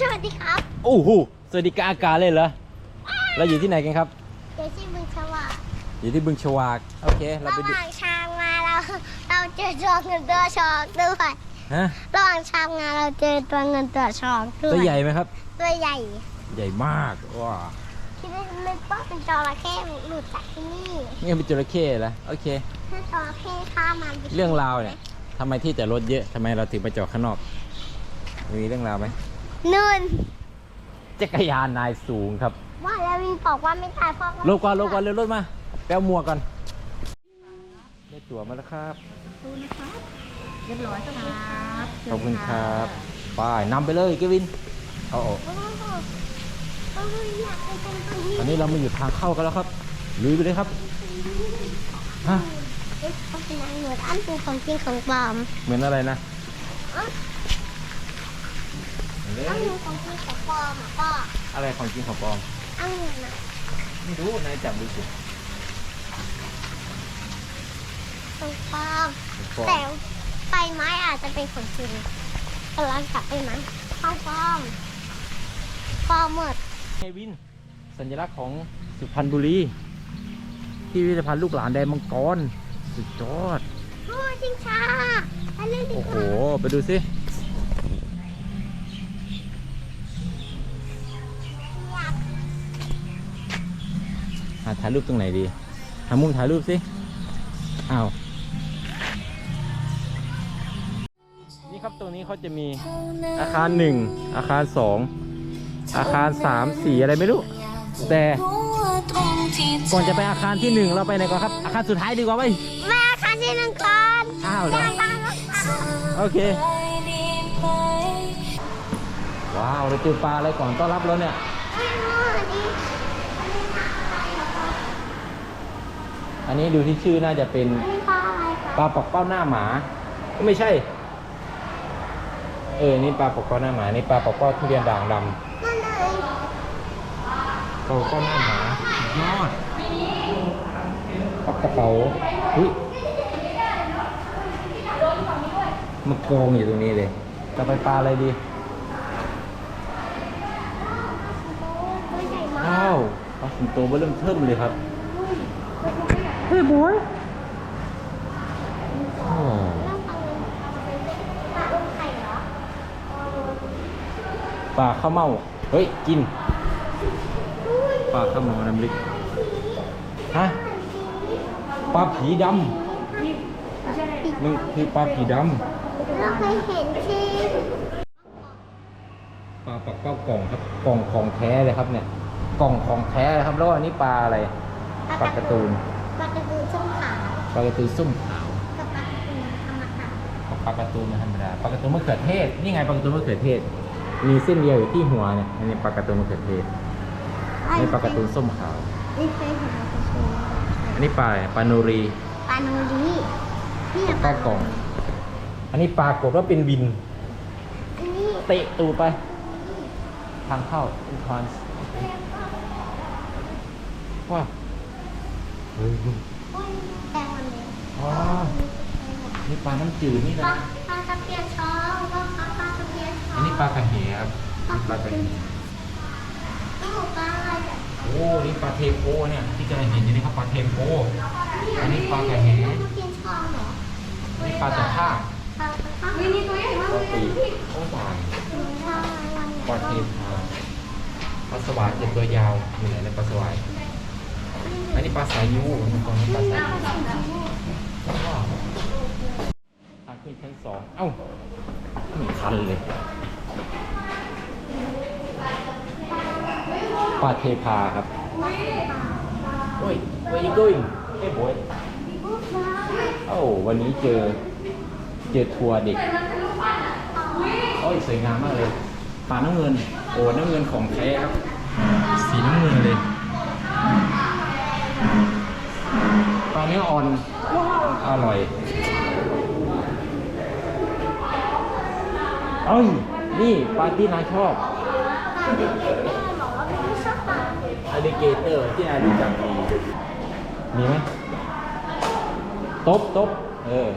สวัสดีครับโอ้โหสวัสดีกลางอากาศเลยเหรอเราอยู่ที่ไหนกันครับ เดี๋ยวที่บึงชวาอยู่ที่บึงชวากโอเคเราระไปหดูว่างทางมาเราเราเจอตัวเงินตัวทองด้วยฮะระหว่างทางมาเราเจอตัวเงินตัวทองด้วยตัวใหญ่ไหมครับ ตัวใหญ่ใหญ่มากว้าคิดว่านึกว่าเป็นจระเข้หลุดจากที่นี่นี่เป็นจระเข้เหรอโอเค ถ้าจระเข้ฆ่ามันไปเรื่องราวเนี่ยทำไมที่แต่รถเยอะทำไมเราถึงไปจอดข้างนอก มีเรื่องราวไหม นู่นจักรยานนายสูงครับ ว่าแล้ววินบอกว่าไม่ตายเพราะลงก่อนลงก่อนเร็วรถมาแปลหมวกก่อนได้ตั๋วมาแล้วครับเรียบร้อยครับขอบคุณครับไปนำไปเลยเกวินเอาออกโอ้โหโอ้ยอยากไปตรงนี้อันนี้เรามาอยู่ทางเข้ากันแล้วครับลุยไปเลยครับฮะเอ๊ะเขาเป็นนางเหนืออันเป็นของจริงของปลอมเหมือนอะไรนะ อ๋ออันเป็นของจริงของปลอมอะก็อะไรของจริงของปลอมอันนี้นะไม่รู้นายจับดูสิของปลอมของปลอแต่มใบไม้อาจจะเป็นของจริงกำลังจับไปไหมของปลอมปลอมหมดเฮวิน สัญลักษณ์ของสุพรรณบุรีที่พิพิธภัณฑ์ลูกหลานแดนมังกรสุดยอดโอ้ยจริงช้าไปเล่นดีโอ้กโห ว่าไปดูสิาถ่ายรูปตรงไหนดีหามุมถ่ายรูปสิอ้าวนี่ครับตรงนี้เขาจะมีอาคารหนึ่งอาคารสองอาคารสามสี่อะไรไม่รู้ แต่ก่อนจะไปอาคารที่หนึ่งเราไปไหนก่อนครับ อาคารสุดท้ายดีกว่าไหมแม่คันที่หนึ่งก่อนอ้าวเหรอตามตามแล้วค่ะโอเคว้าวเราเจอปลาอะไรก่อนต้อนรับแล้วเนี่ย ไม่รู้อันนี้ อันนี้ดูที่ชื่อน่าจะเป็นอันนี้ปลาอะไรคะปลาปอกเป้าหน้าหมาก็ไม่ใช่ เออ นี่ปลาปอกเป้าหน้าหมา นี่ปลาปอกเป้าทุเรียนด่างดำนั่นเลยปลาปอกเป้าหน้าหมาสุดยอดปลากระเป๋าอุ้ยมากองอยู่ตรงนี้เลยจะไปปลาอะไรดีตัวใหญ่มากว้าวปลาสิงโตเบอร์เริ่มเทิมเลยครับ เฮ้ยบอยอ๋อเรื่องปลาเลยปลาอุ้มไข่เหรอปลาข้าวเม่าเฮ้ย กิน ปลาข้าวเม่าน้ำลึก ฮะ ปลาผีดำมันคือปลาผีดเราเคยเห็นที่ำ ปลาปักเป้ากล่องครับ กล่องของแท้เลยครับเนี่ย กล่องของแท้เลยครับ แล้วอันนี้ปลาอะไร ปลาการ์ตูน ปลาการ์ตูนส้มขาวกับปลาการ์ตูนธรรมดากับปลาการ์ตูนธรรมดาปลาการ์ตูนมะเขือเทศนี่ไงปลาการ์ตูนมะเขือเทศ มีเส้นเดียวอยู่ที่หัวเนี่ยอันนี้ปลาการ์ตูนมะเขือเทศนี่ปลาการ์ตูนส้มขาว นี่เคยเห็นปลาการ์ตูนอันนี้ปลาอะไรปลาโนรีปลาโนรีนี่ปลากล่อง อันนี้ปลากดว่าเป็นวินอันนี้เตะตูดไป ทางเข้าอินคอนว้าวเฮ้ย โอ้ยแดงมันเลย ว้าวนี่ ปลาน้ำจืดนี่ปลานะปลาตะเพียนทองปลาปลาปลาตะเพียนทองอันนี้ปลากระเหครับปลากระเหอ้าวปลาอะไรอะโอ้นี่ปลาเทโพเนี่ยที่กำลังเห็นอยู่นี่ครับปลาเทโพ อันนี้ปลากระเหปลาตะเพียนทองเหรออันนี้ปลาตะภาพปลาตะเพียนนี่นี่ตัวใหญ่มากปลาปีกโอ้ตายทองอะไรปลาเทพาปลาสวายเป็นตัวยาวอยู่ไหนในยปลาสวายอันนี้ปลาสายยูมันตรงนี้ปลาสายยูว้าว ทางขึ้นชั้นสองเอ้าไม่ทันเลยปาเทพาครับ โอ้ย where you going เอ้ยบอยโอ้าวันนี้เจอ เจอทัวร์เด็ก โอ้ย สวยงามมากเลยปาน้ำเงิน โอ้ น้ำเงินของแท้ครับ สีน้ำเงินเลย ปลาเนื้ออ่อน อร่อย เอ้ย นี่ปลาที่นายชอบปลาเด็กๆเนี่ยบอกว่าไม่ชอบปลาอ l ลิเกเตอร์ที่นายรู้จักดีมีไหมตบตบเออ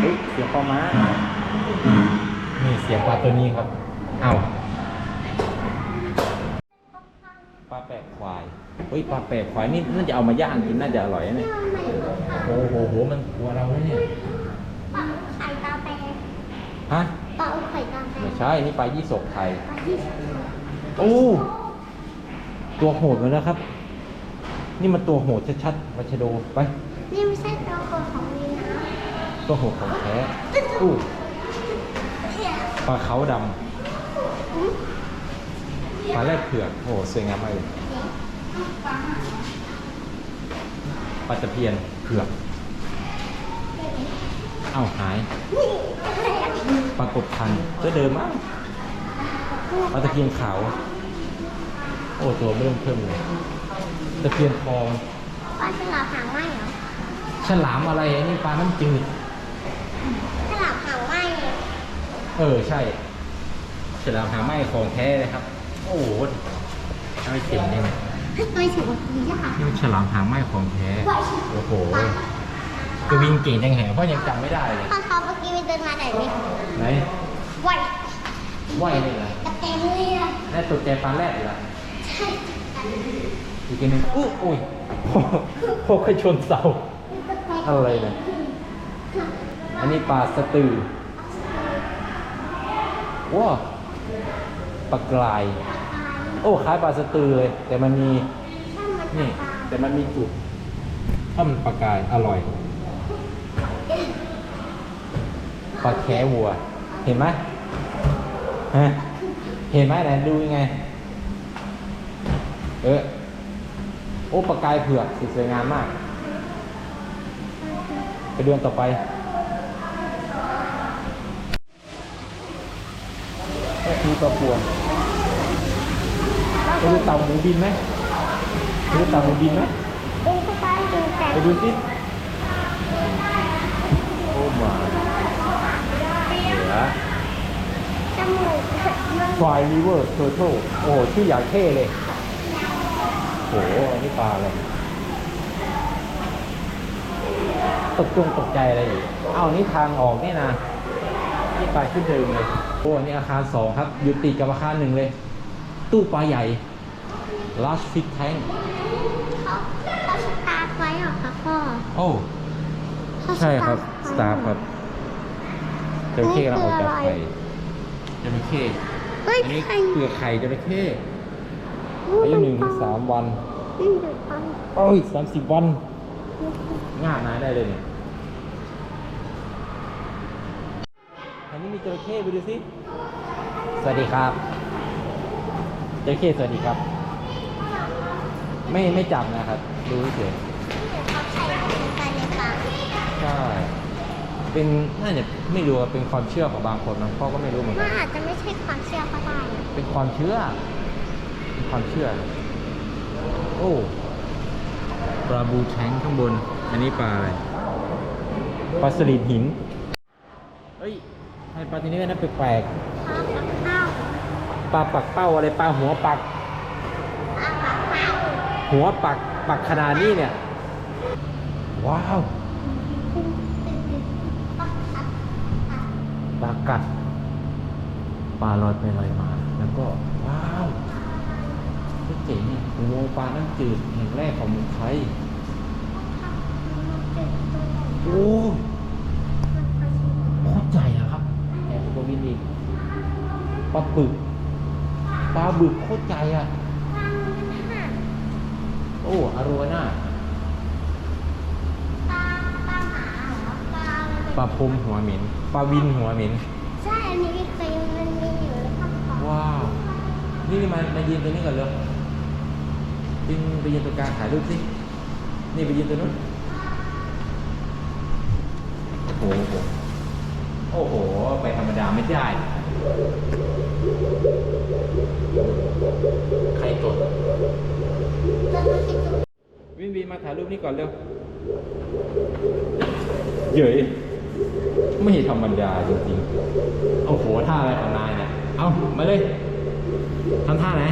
เฮ้ยเสียงมานี่เสียงปลาตัวนี้ครับ เอ้าปลา เฮ้ยปลาแปลกควายนี่น่าจะเอามาย่างกินน่าจะอร่อยนะเนี่ยโอ้โหโหมันกลัวเราไหมเนี่ยปลาไข่ตาแปรฮะปลาไข่ตาแปรไม่ใช่นี่ปลายี่สกไทยปลาที่โอ้ตัวโหดเลยนะครับ นี่มันตัวโหดชัดๆวัชโดไปนี่ไม่ใช่ตัวคนของวีนะตัวโหดของแท้อู้ปลาเขาดำปลาแรดเผือกโอ้โหสวยงามมากเลย ปลาตะเพียนเผือก เอ้าหาย ปลากบคันตัวเดิมมั้งปลาตะเพียนขาว โอ้ตัวไม่เริ่มเพิ่มเลย ตะเพียนทอง ปลาฉลามหางไหมเหรอ ฉลามอะไรอันนี้ปลาน้ำจืด ฉลามหางไหมเนี่ยเออใช่ ฉลามหางไหมของแท้เลยครับ โอ้โหทำไมเจ๋งยังไงเฮ้ยตัวถึงวันนี้ค่ะนี่มันฉลามหางไหมของแท้โอ้โหกวินเก่งจังแหงเพราะยังจำไม่ได้เลยตอนเขาเมื่อกี้ไปเดินมาไหนนี่ไหนไหวว่ายเลยเหรอกระเต็มเลยอะแน่ตกใจปลาแรดเหรอใช่อีกทีหนึงอู้อุ้ยโคกชนเสาอะไรเนี่ยอันนี้ปลาสตือว้าปลากราย โอ้คล้ายปลาสตือเลย แต่มันมีนี่ แต่มันมีจุดถ้ามันปลากายอร่อยปลาแควัว เห็นไหมฮะเห็นไหมไหนดูยังไง เออโอ้ปลากายเผือกสวยงามมาก ไปเดือนต่อไปเอ้ยมีปลาพวง ไปดูเต่าหมูบินไหมไปดูเต่าหมูบินไหมเอ็งก็ไปดูแต่ไปดูสิโอ้มาเหลือจมูกมันฟลายริเวอร์เทอร์โโอ้โหชื่ออย่างเท่เลยโอ้โหอันนี้ปลาอะไรตกจงตกใจอะไรอยู่เอ้านี่ทางออกนี่นะนี่ไปขึ้นเดิมเลย โอ้อันนี่อาคารสองครับ อยู่ติดกับอาคารหนึ่งเลย ตู้ปลาใหญ่ large fish tank เขาเขาสตาร์ทไว้เหรอคะพ่อโอ้เขาใช่ครับสสตาตาร์ร์ทครับจระเข้กำลังออกจากไข่จระเข้เฮ้ยอันนี้ใครเปลือกไข่จระเข้อายุหนึ่งถึงสามวันอืมเดี๋ยวก่อนโอ้ยสามสิบวันง่ายนายได้เลยเนี่ยอันนี้มีจระเข้ไปดูสิ สวัสดีครับจระเข้สวัสดีครับ ไม่ไม่จับนะครับ ดูเฉยเขาใส่ลงไปในปากใช่เป็นน่าจะไม่รู้ว่าเป็นความเชื่อของบางคนนะพ่อก็ไม่รู้เหมือนมักันนอาจจะไม่ใช่ความเชื่อก็ได้นะเป็นความเชื่อเป็นความเชื่อ โอ้ปลาบูแทงข้างบน อันนี้ปลาอะไรปลาสลิดหินเฮ้ยให้ปลาตัวนี้ก็น่าแปลกข้าวกับข้าวๆปลาปักเป้าอะไรปลาหัวปักข้าวกับข้าว หัวปักปักขนาดนี้เนี่ย ว้าวปลากัดปลาลอยไปลอยมา แล้วก็ ว้าวก็เจ๋งเนี่ยอุโมงค์ปลาน้ำจืดแห่งแรกของเมืองไทยโอ้โคตรใหญ่อะครับแอบตัววินอีกปลาบึกปลาบึกโคตรใหญ่อะโอ้อารวน่าปลาปลาหมาเหรอปลาอะไรปลาพรมหัวเหม็นปลาวินหัวเหม็นใช่อันนี้ไม่เคยมันมีอยู่ในข้าวของว้าว นี่มามายืนตรงนี้ก่อนเลยยืนไปยืนตรงกลางถ่ายรูปสิ นี่ไปยืนตรงนู้น โอ้โห โอ้โห ไปธรรมดาไม่ได้ ใครตด แล้วมันเป็นตัววินวินมายรูปนี้ก่อนเร็วเย้ยไม่ธรรมดาจริงๆเอ้โห ท่าอะไรของนายเนี่ย เอามาเลยทำท่าไหน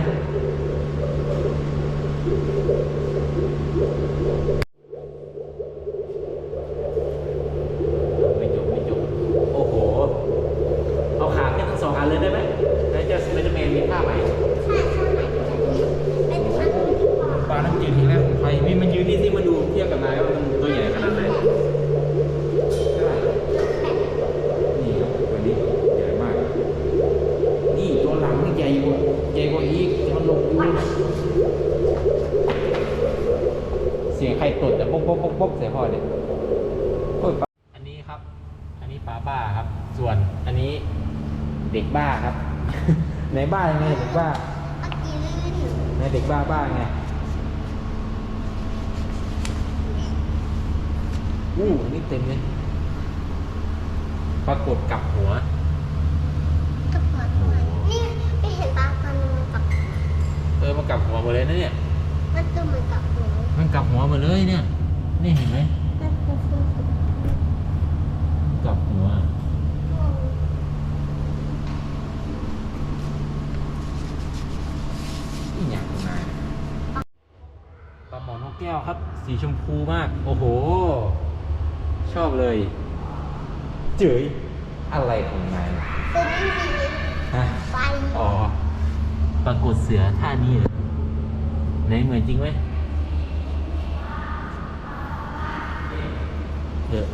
ไม่จบไม่จบ โอ้โห เอาขาขึ้นทั้งสองอันเลยได้ไหมนายจะสไปเดอร์แมนมีท่าไหมใช่ท่าไหนเป็นท่าปลาน้ำจืดที่แรกของไทยไม่ กับนายว่ามันตัวใหญ่ขนาดไหนใช่นี่ครับวันนี้ใหญ่มาก นี่ตัวหลังที่ใหญ่กว่าใหญ่กว่าอีกมันลงดูเสียงใครตดแต่บกบกบกบกเสียพอเลยอันนี้ครับ อันนี้ป้าบ้าครับ ส่วนอันนี้เด็กบ้าครับ ในบ้ายังไงเด็กบ้าในเด็กบ้าบ้าไง อู้อันนี้เต็มเลยปรากฏกลับหัวกระเป๋าด้วยนี่ไปเห็นปลาตัวนึงมันกับเออมันกลับหัวหมดเลยนะเนี่ย มันตัวเหมือนกับหนูมันกลับหัวหมดเลยเนี่ย นี่เห็นไหมมันคือฟูฟูกลับหัวอีหยังนายปลาหมอนกแก้วครับ สีชมพูมาก โอ้โห ชอบเลย เจ๋ยอะไรของนายตัวนี้มีฮะไฟอ๋อปรากฏเสือท่านี้เหรอไหนเหมือนจริงไหมเออ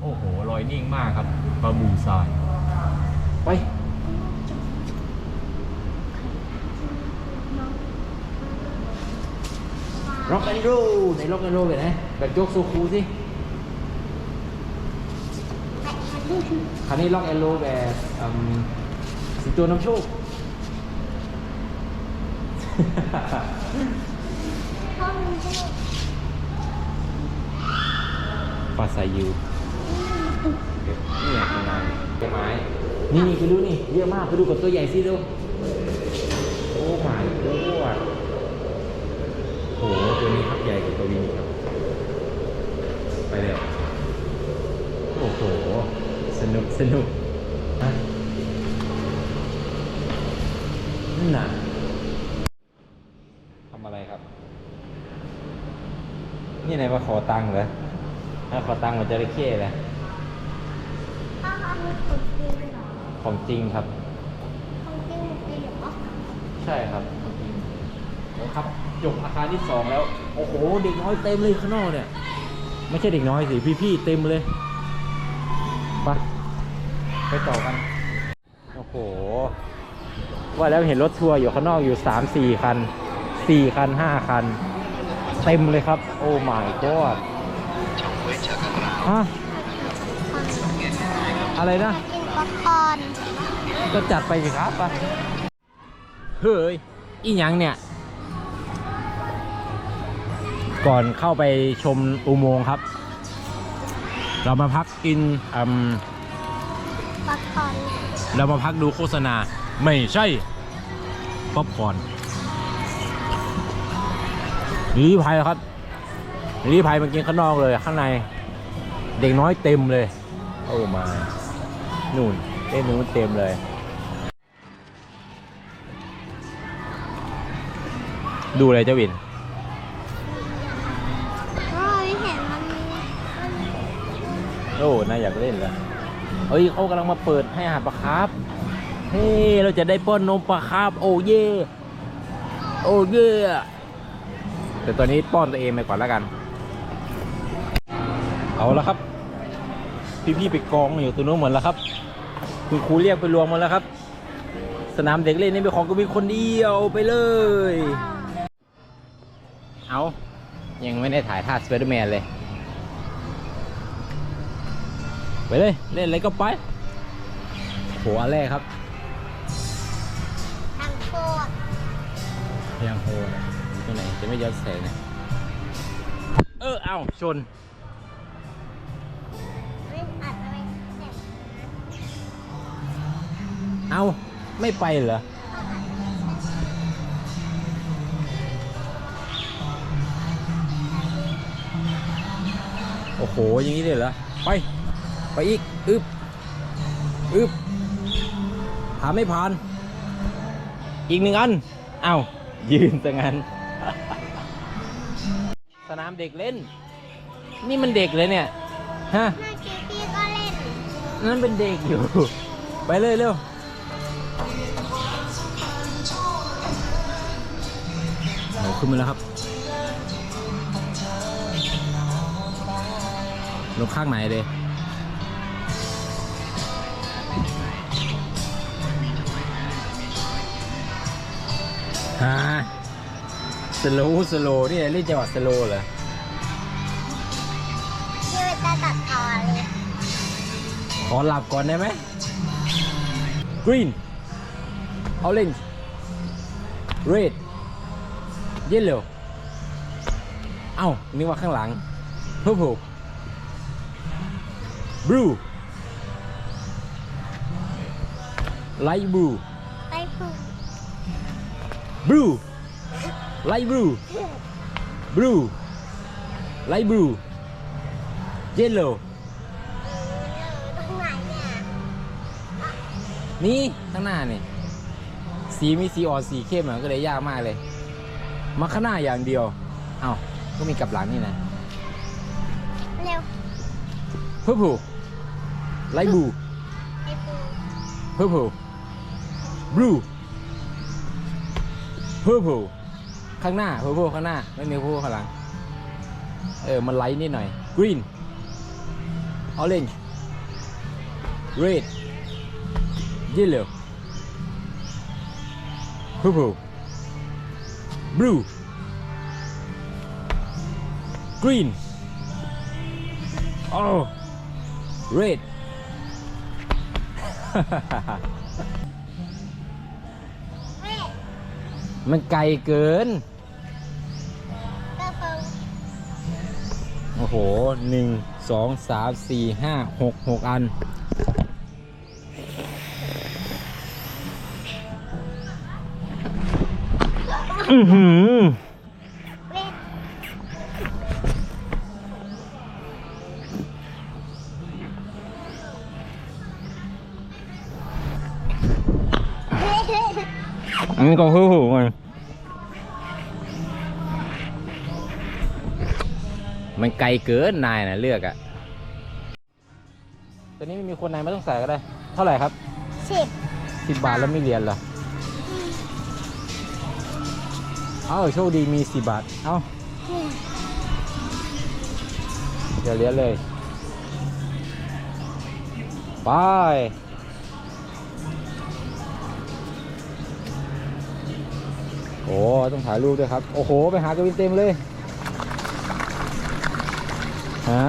โอ้โหลอยนิ่งมากครับปลาบูทราย ไป ร็อก แอนด์โรไหนร็อกแอนด์โรเลยนแบบโจ๊กโซคูสิคันนี้ล็อกแอนโลแบบสิงโตน้ำโชคปลาไซยูนี่ไงข้างในเป็นไม้นี่นี่ไปดูนี่เยอะมากไปดูกับตัวใหญ่สิดูโอ้หมายโอ้โอ้โห้ ใหญ่กว่าตัววินอีกครับ ไปเร็วโอ้โห สนุกสนุกนะนั่นน่ะทำอะไรครับ นี่ไหนมาขอตังค์เหรอถ้าขอตังค์เหมันจระเข้เลยพ่อเขามีคนจริงเหรอของจริงครับคนจริงมันเป็นเหรอ ใช่ครับของจริงโอ้ครับจบอาคารที่สองแล้ว โอ้โห เด็กน้อยเต็มเลยข้างนอกเนี่ย ไม่ใช่เด็กน้อยสิ พี่ๆเต็มเลยไปไปต่อกัน โอ้โห ว่าแล้วเห็นรถทัวร์อยู่ข้างนอกอยู่สามสี่คันสี่คันห้าคัน เต็มเลยครับ โอ้ my god ฮะอะไรนะกินป๊อปคอร์นก็จัดไปสิครับไปเฮ้ย อีหยังเนี่ย ก่อนเข้าไปชมอุโมงค์ครับ เรามาพักกินอืมป๊อปคอร์นเรามาพักดูโฆษณา ไม่ใช่ ป๊อปคอร์นรีพายครับรีพายมากินข้างนอกเลยข้างใน เด็กน้อยเต็มเลย โอ้มา นู่นเต้นนู้นเต็มเลย ดูเลยเจ้าวิน น่าอยากเล่นเลยเอ้ยเขากำลังมาเปิดให้อาหารปลาคาร์ฟเฮ้เราจะได้ป้อนนมปลาคาร์ฟโอ้เย่โอ้เย่แต่ตอนนี้ป้อนตัวเองไปก่อนแล้วกัน เอาละครับ พี่ๆไปกองอยู่ตัวนู้นหมดแล้วครับ คุณครูเรียกไปรวมหมาแล้วครับ สนามเด็กเล่นนี่เป็นของก็มีคนเดียวไปเลย เอายังไม่ได้ถ่ายท่าสไปเดอร์แมนเลย ไปเลย เล่นอะไรก็ไปโหอันแรกครับทางโคตรพยังโฮนะตัวไหนจะไม่ย้อนแสงนะเออเอาชน ไม่อัดอะไรแบบเอาไม่ไปเหรอ โอ้โห อย่างนี้เลยเหรอ ไป ไปอีก อึบอึบผ่านไม่ผ่าน อีกหนึ่งอัน เอายืนซะงั้น สนามเด็กเล่น นี่มันเด็กเลยเนี่ย ฮะเมื่อกี้พี่ก็เล่น นั่นเป็นเด็กอยู่ ไปเลยเร็วโหขึ้นมาแล้วครับ ลงข้างไหนเลย ฮะสโลว์สโลว์นี่เล่นจังหวะสโลว์เหรอที่มันจะตัดต่อเลยขอหลับก่อนได้ไหม green orange red yellow เอ้านึกว่าข้างหลัง purple blue light blue ไปผู ก blue light blue blue light blue yellow ตรงไหนเนี่ยนี่ข้างหน้านี่สีมีสีอ่อนสีเข้มอะก็เลยยากมากเลย มาข้างหน้าอย่างเดียว เอ้าก็มีกลับหลังนี่นะเร็ว purple light blue ไปผูก purple blue purple ข้างหน้า purple ข้างหน้า ไม่มี purple ข้างหลัง เออ มันไลท์นิดหน่อย green orange red yellow purple blue green oh red เฮ้ย มันไกลเกินกระเป๋าโอ้โหหนึ่งสองสามสี่ห้าหกหกอัน อือหือ นนี้ก็หูหูมันมันไกลเกินนายนะเลือกอะตอนนี้ไม่มีคนนายไม่ต้องใส่ก็ได้ เท่าไหร่ครับสิบสิบบาทแล้วไม่เรียนเหรอเอ้าโชคดีมีสิบบาท เอ้าเดี๋ยวเรียนเลย ไป โอ้ต้องถ่ายรูปด้วยครับ โอ้โห ไปหากวินเต็มเลยฮะ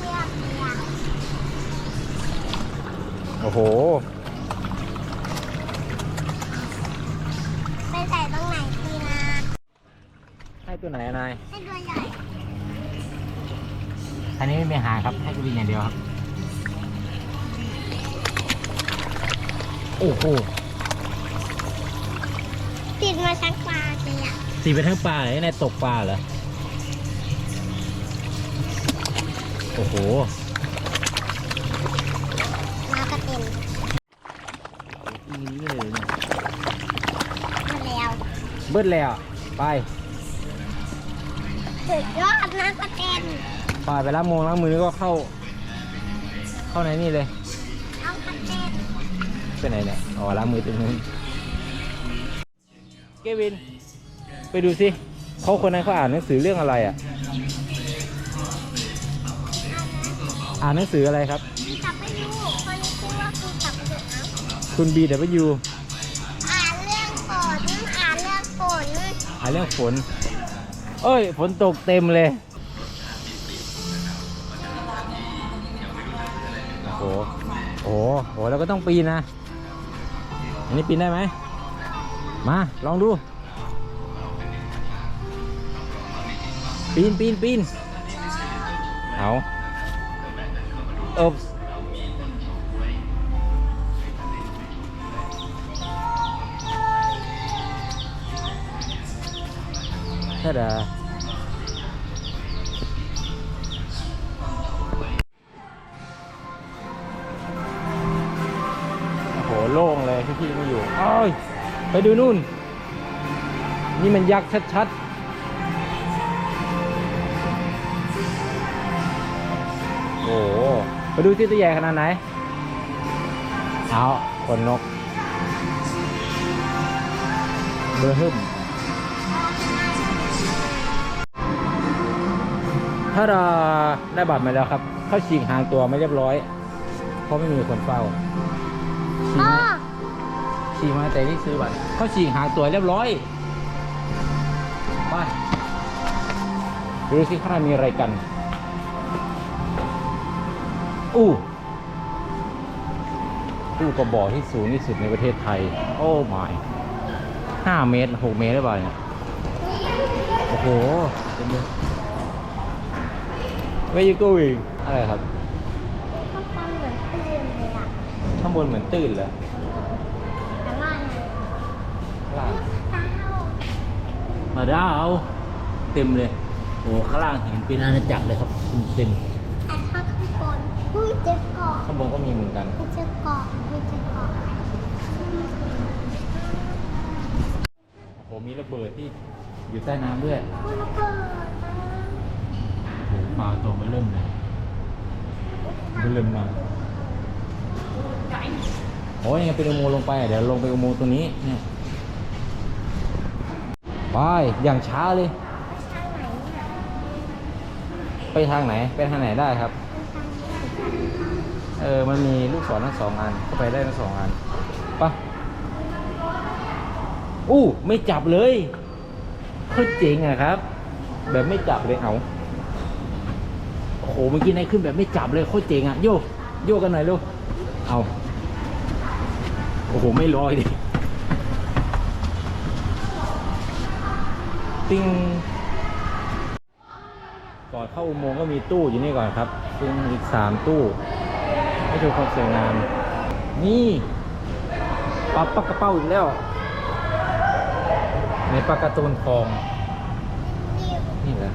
เรียกเรียกโอ้โห ไปใส่ตรงไหนดีนะให้ตัวไหนอะนาย ให้ตัวใหญ่อันนี้ไม่มีหางครับ ให้กวินอย่างเดียวครับ โอ้โห ตีเป็นทั้งปลาเลยนายตกปลาเหรอ โอ้โหมากระเต็นนี่เลยเนี่ยมาแล้วเบิดแล้ว ไป สุดยอดนะกระเต็นไปไปล้างมือล้างมือก็เข้า เข้าในนี่เลยเอากระเต็นไปไหนเนี่ย อ๋อล้างมือตรงนู้นเกวิน ไปดูสิเขาคนนั้นเขาอ่านหนังสือเรื่องอะไรอะ อ่านหนังสืออะไรครับพี่จับไม่รู้คนนี้ชื่อว่าพี่จับเถอะนะคุณ BW อ่านเรื่องฝนอ่านเรื่องฝนอ่านเรื่องฝน เอ้ย ฝนตกเต็มเลย โอ้โห โอ้โหโหแล้วก็ต้องปีนนะ อันนี้ปีนได้ไหม มา ลองดู ปีนปีนปีนเอาอบถ้าดาโอ้โหโล่งเลยพี่ๆไม่อยู่อ้ยไปดูนู่น นี่มันยักษ์ชัดๆ โหไปดูที่ตัวใหญ่ขนาดไหน เอาคนนก เบอร์ฮึมถ้าเราได้บัตรมาแล้วครับ เขาฉีกหางตัวไม่เรียบร้อย เพราะไม่มีคนเฝ้าฉีกพ่อมาฉีกมาแต่นี่ซื้อบัตรเขาฉีกหางตัวเรียบร้อย ไป ดูสิข้างในมีอะไรกัน อู้ตู้กระบอกที่สูงที่สุดในประเทศไทย โอ้ my ห้าเมตรหกเมตรได้ป่ะเนี่ยโอ้โหเต็มเลย Where you going อะไรครับข้างบนเหมือนตื่นเลยอะข้างบนเหมือนตื่นเลยแต่ว่านะข้างล่างเต้ามาดาวเต็มเลย โอ้ข้างล่างเห็นเป็นอาณาจักรเลยครับเต็ม แต่ถ้าข้างบนอุ้ย เจ็บเกาะข้างบนก็มีเหมือนกันอุ้ยเจ็บเกาะอุ้ยเจ็บเกาะโอ้โห มีระเบิดที่อยู่ใต้น้ำด้วยอุ้ยระเบิดนะโอ้โหปลาตัวมันเริ่มเลยมันเริ่มมาโอ้ยยังไงเป็นอุโมงค์ลงไปอะเดี๋ยวลงไปอุโมงค์ตรงนี้เนี่ยไปอย่างช้าเลย ไปทางไหนเนี่ยไปทางไหนไปทางไหนได้ครับไปทางนี้ เออ มันมีลูกศรทั้งสองอันเข้าไปได้ทั้งสองอันไปะอู้ไม่จับเลยโคตรเจ๋งอะครับ แบบไม่จับเลยเอาโอ้โหเมื่อกี้นายขึ้นแบบไม่จับเลยโคตรเจ๋งอะโยกโยกกันหน่อยลูกเอาโอ้โหไม่ลอยดิติ้งก่อนเข้าอุโมงค์ก็มีตู้อยู่นี่ก่อนครับซึ่งอีกสามตู้ ให้ดูความสวยงาม นี่ปลาปักกระเป้าอีกแล้ว ในปลาการะตูนทอง นี่แหละ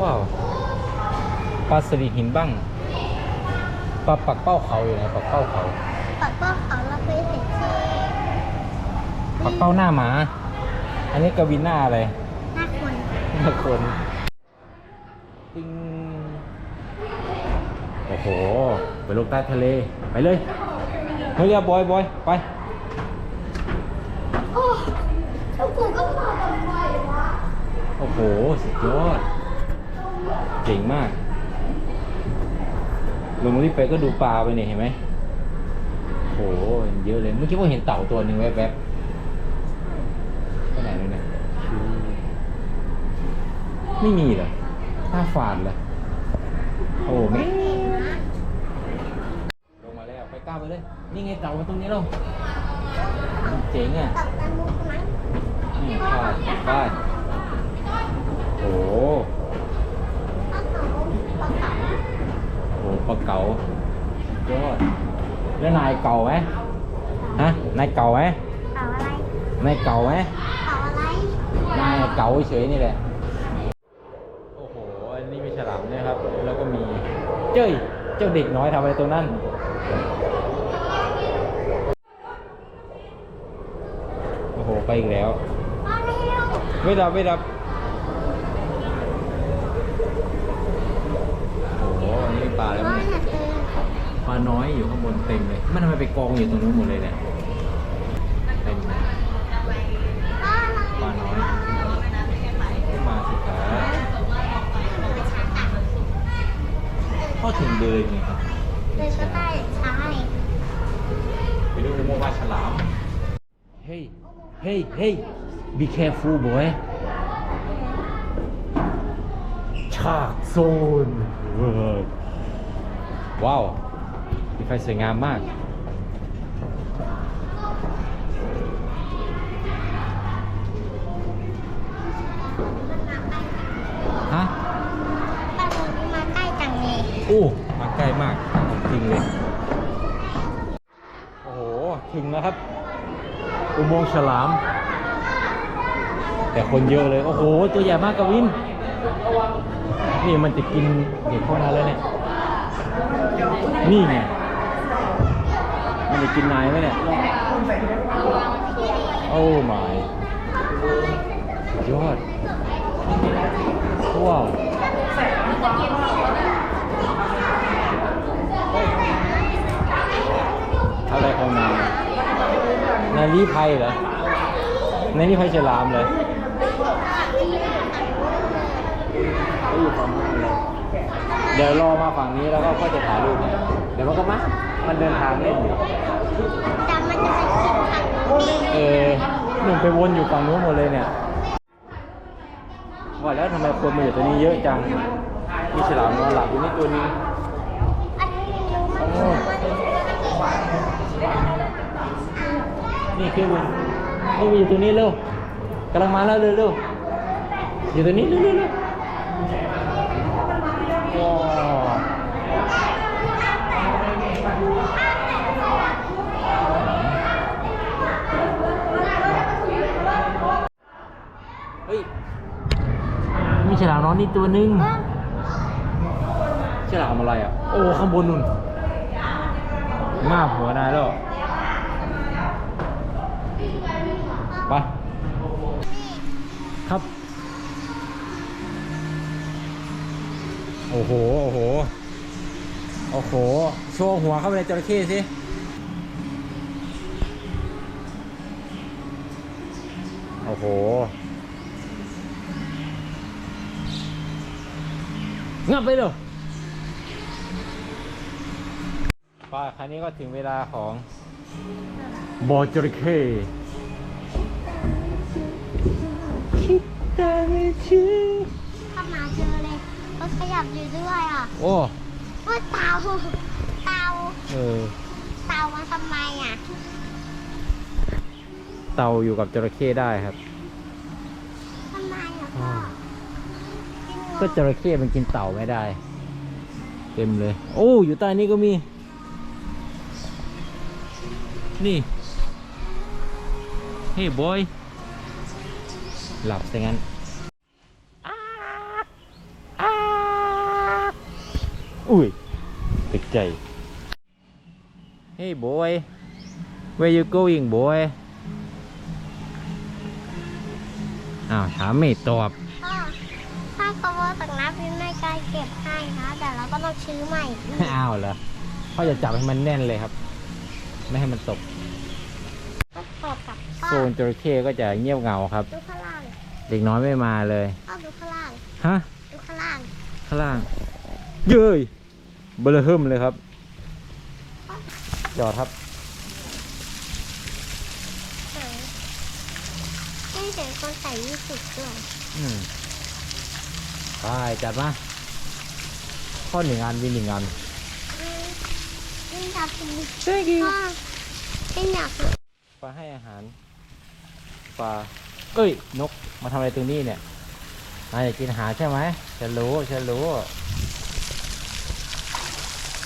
ว้าวปลาสลิดหินบ้างปลาปักเป้าเขาอยู่ไหนปักเป้าเขาปักเป้าเขาเราเคยเห็นที่ปักเป้าหน้าหมา อันนี้กวินหน้าอะไรหน้าคนหน้าคนติงโอ้โห ไปลงใต้ทะเล ไปเลยเฮ้ยบอยบอยไปโอ้แล้วกูก็พาทำไมวะโอ้โห สุดยอด เจ๋งมาก ลงมาที่ไปก็ดูปลาไปเนี่ยเห็นไหมโอ้โห เยอะเลย เมื่อกี้ว่าเห็นเต่าตัวหนึ่งแวบๆไปไหนเลยเนี่ยชูไม่มีเหรอหน้าฝาดเหรอโอ้โหไม่ลงมาแล้ว ไปก้าวไป เลย นี่ไงเต่ามาตรงนี้แล้วเจ๋งอะตับตะมุกไหมนี่พาดได้โอ้โหปลาเก๋าปลาเก๋าโอ้โหปลาเก๋าสุดยอดแล้วนายเก่าไหมฮะนายเก่าไหมเก๋าอะไรนายเก่าไหมเก๋าอะไรนายเก่าเฉยนี่แหละโอ้โหอันนี้มีฉลามด้วยครับ แล้วก็มีเจ้ยเจ้าเด็กน้อยทำอะไรตรงนั้น โอ้โห ไปอีกแล้ว ไม่ดับไม่ดับโอ้โหอันนี้ปลาแล้วเนี่ยปลาน้อยอยู่ข้างบนเต็มเลย มันทำไมไปกองอยู่ตรงนู้นหมดเลยเนี่ยเต็มเลยว่าอะไรปลาน้อยขึ้นมาสิครับเข้าถึงเดินไงครับ เดินก็ได้ใช่ ไปดูอุโมงค์ปลาฉลาม เฮ้ย เฮ้ยเฮ้ย be careful boy ฉากโซนเวิร์ดว้าว มีไฟสวยงามมาก ฮะปลาหมึกนี่มาใกล้จังเลยอู้มาใกล้มากของจริงเลย โอ้โห ถึงแล้วครับ อุโมงค์ฉลาม แต่คนเยอะเลย โอ้โห ตัวใหญ่มากกวิน นี่มันจะกินเด็กเข้ามาแล้วเนี่ย นี่ไง มันจะกินนายไหมเนี่ย โอ้มายยอดว้าว อะไรของนายนาย รีภัยเหรอนายรีภัยฉลามเหรอก็อยู่ฝั่งนู้นเลย เดี๋ยวรอมาฝั่งนี้แล้วก็ก็จะถ่ายรูปเนี่ยเดี๋ยวมันก็มา มันเดินทางเล่นอยู่เออหนุ่มไปวนอยู่ฝั่งนู้นหมดเลยเนี่ยว่าแล้วทำไมคนมาอยู่ตัวนี้เยอะจัง มีฉลามนอนหลับอยู่นี่ตัวนึง อันนี้รู้มัน โอ้ นี่คือมันนี่มีอยู่ตัวนี้เร็วกำลังมาแล้วเร็วเร็วอยู่ตัวนี้เร็วเร็วเร็วว้าวเฮ้ยมีฉลามน้อยนี่ตัวหนึงฉลามอะไรอะ โอ้ข้างบนนู่นมากหัวนายแล้ว ไป ครับ โอ้โห โอ้โห โอ้โห โชว์หัวเข้าไปในจระเข้สิ โอ้โหงับไปเลยป้าครั้นี้ก็ถึงเวลาของบอจระเข้คิดแต่ไม่ถึง ขยับอยู่ด้วยอะโอ้ว่าเตาเตาเออเตามาทำไมอะ เต่าอยู่กับจระเข้ได้ครับทำไมอะพ่อกินก็จระเข้มันกินเต่าไม่ได้ เต็มเลย โอ้อยู่ใต้นี้ก็มี นี่เฮ้ยบอย หลับซะงั้นอุ้ยตึก ใจเฮ้ยบอย where you going boy อ้าวถามไม่ตอบ พ่อถ้าเขาว่าตักน้ำพี่ไม่กล้าเก็บให้นะแต่เราก็ต้องซื้อใหม่อีกอ้าวเหรอพ่อจะจับให้มันแน่นเลยครับ ไม่ให้มันตก ก็ตอบกับพ่อโซนจระเข้ก็จะเงียบเหงาครับ ดูข้างล่างเด็กน้อยไม่มาเลย พ่อดูข้างล่างฮะ ดูข้างล่างข้างล่างเย้ย เบลอเฮิมเลยครับจอดครับไหนไม่เห็นคนใส่ยี่สิบด้วยอืมไปจัดมาข้อหนึ่งอันวินหนึ่งอันอืมนี่อยากกิน thank you พ่อไม่อยากกินปลาให้อาหารปลาเอ้ย นกมาทำอะไรตรงนี้เนี่ยนายอยากกินอาหารใช่ไหมฉันรู้ฉันรู้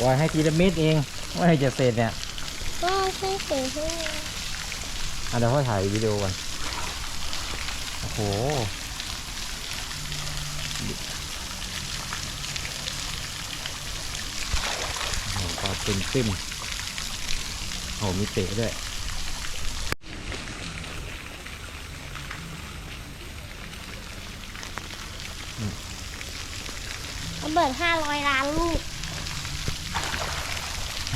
ปล่อยให้ทีละเม็ดเองไม่ให้จะเสร็จเนี่ยพ่อช่วยถือให้อะเดี๋ยวพ่อถ่ายวิดีโอก่อนโอ้โหโอ้โหปลาเต็มซิมโอ้โหมีเตะด้วยระเบิดห้าร้อยล้านลูก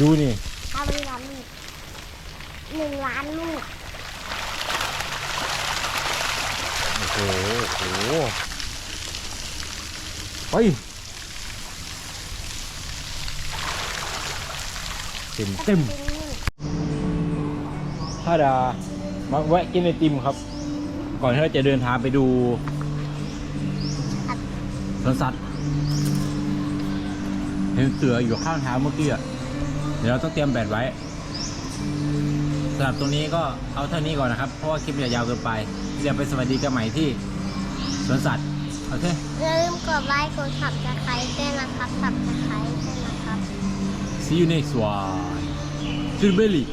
ดูนี่ห้าร้อยล้านลูกหนึ่งล้านลูกโอ้โหโอ้โหไปเต็มเต็มถ้าดามาแวะกินไอติมครับ ก่อนที่เราจะเดินทางไปดูสวนสัตว์เห็นเสืออยู่ข้างทางเมื่อกี้อะเดี๋ยวเราต้องเตรียมแบตไว้สำหรับตรงนี้ก็เอาเท่านี้ก่อนนะครับ เพราะว่าคลิปจะยาวเกินไปเดี๋ยวไปสวัสดีกันใหม่ที่สวนสัตว์โอเคอย่าลืมกดไลค์กดสับสไครต์ด้วยนะครับสับสไครต์ด้วยนะครับ See you next one. Till belly.